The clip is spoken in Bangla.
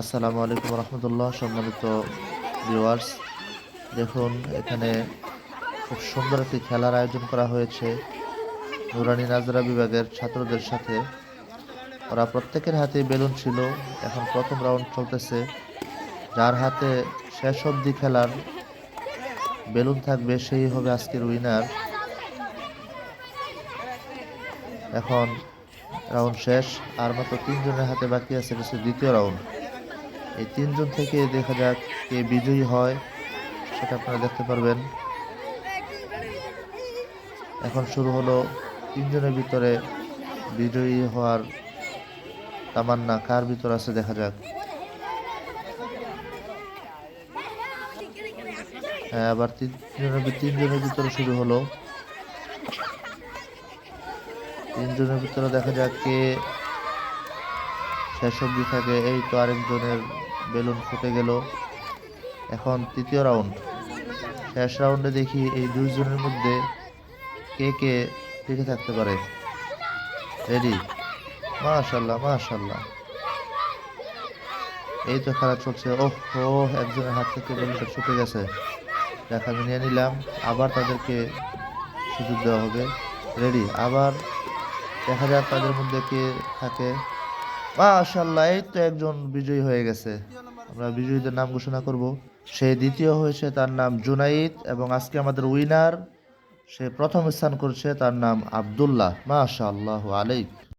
আসসালামু আলাইকুম রহমতুল্লাহ, সম্মানিত ভিউয়ার্স দেখুন, এখানে খুব সুন্দর একটি খেলার আয়োজন করা হয়েছে নুরানি নাজরা বিভাগের ছাত্রদের সাথে। ওরা প্রত্যেকের হাতে বেলুন ছিল, এখন প্রথম রাউন্ড চলতেছে। যার হাতে শেষ অবধি খেলার বেলুন থাকবে, সেই হবে আজকের উইনার এখন রাউন্ড শেষ, আর মাত্র তিনজনের হাতে বাকি আছে হচ্ছে দ্বিতীয় রাউন্ড। এই তিনজন থেকে দেখা যাক কে বিজয়ী হয়, সেটা আপনারা দেখতে পারবেন। এখন শুরু হলো তিনজনের ভিতরে বিজয়ী হওয়ার তামান্না। কার ভিতর আছে দেখা যাক। হ্যাঁ আবার তিনজনের তিনজনের ভিতরে শুরু হলো। তিনজনের ভিতরে দেখা যাক কে শেষ অবধি থাকে। এই তো আরেকজনের বেলুন ফুটে গেল। এখন তৃতীয় রাউন্ড। শেষ রাউন্ডে দেখি এই দুইজনের মধ্যে কে কে টিকে থাকতে পারে। রেডি মাশাল্লাহ মাশাল্লাহ এই তো খেলা চলছে। ওহ ও একজনের হাত থেকে বেলুনটা ছুটে গেছে। দেখা নিয়ে নিলাম। আবার তাদেরকে সুযোগ দেওয়া হবে। রেডি আবার দেখা যাক তাদের মধ্যে কে থাকে। মাশাল্লাহ এই তো একজন বিজয়ী হয়ে গেছে। আমরা বিজয়ীদের নাম ঘোষণা করব। সে দ্বিতীয় হয়েছে, তার নাম জুনাইদ এবং আজকে আমাদের উইনার সে প্রথম স্থান করছে তার নাম আব্দুল্লাহ। মাশাল্লাহ আলাইক।